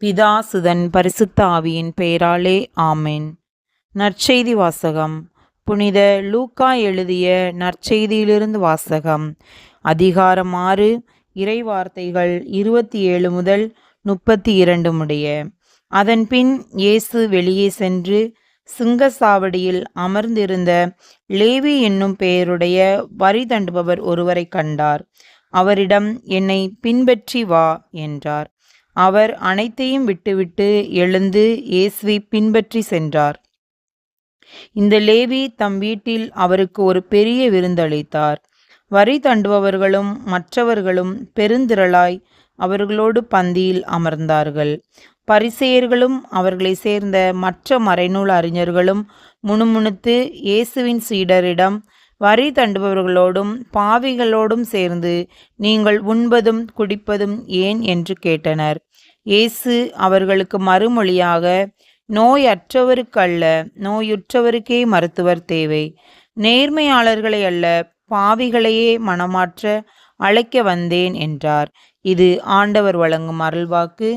பிதா சுதன் பரிசுத்த ஆவியின் பெயராலே ஆமேன். நற்செய்தி வாசகம். புனித லூக்கா எழுதிய நற்செய்தியிலிருந்து வாசகம். அதிகாரம் ஆறு இறைவார்த்தைகள் இருபத்தி ஏழு முதல் முப்பத்தி இரண்டு முடிய. அதன்பின் இயேசு வெளியே சென்று சுங்கசாவடியில் அமர்ந்திருந்த லேவி என்னும் பெயருடைய வரி தண்டுபவர் ஒருவரை கண்டார். அவரிடம் என்னை பின்பற்றி வா என்றார். அவர் அனைத்தையும் விட்டுவிட்டு எழுந்து இயேசுவை பின்பற்றி சென்றார். இந்த லேவி தம் வீட்டில் அவருக்கு ஒரு பெரிய விருந்தளித்தார். வரி தண்டுபவர்களும் மற்றவர்களும் பெருந்திரளாய் அவர்களோடு பந்தியில் அமர்ந்தார்கள். பரிசெயர்களும் அவர்களை சேர்ந்த மற்ற மறைநூல் அறிஞர்களும் முணுமுணுத்து இயேசுவின் சீடரிடம் வரி தண்டுபவர்களோடும் பாவிகளோடும் சேர்ந்து நீங்கள் உண்பதும் குடிப்பதும் ஏன் என்று கேட்டனர். இயேசு அவர்களுக்கு மறுமொழியாக நோயற்றவருக்கல்ல நோயுற்றவருக்கே மருத்துவர் தேவை. நேர்மையாளர்களை அல்ல பாவிகளையே மனமாற்ற அழைக்க வந்தேன் என்றார். இது ஆண்டவர் வழங்கும் அருள்வாக்கு.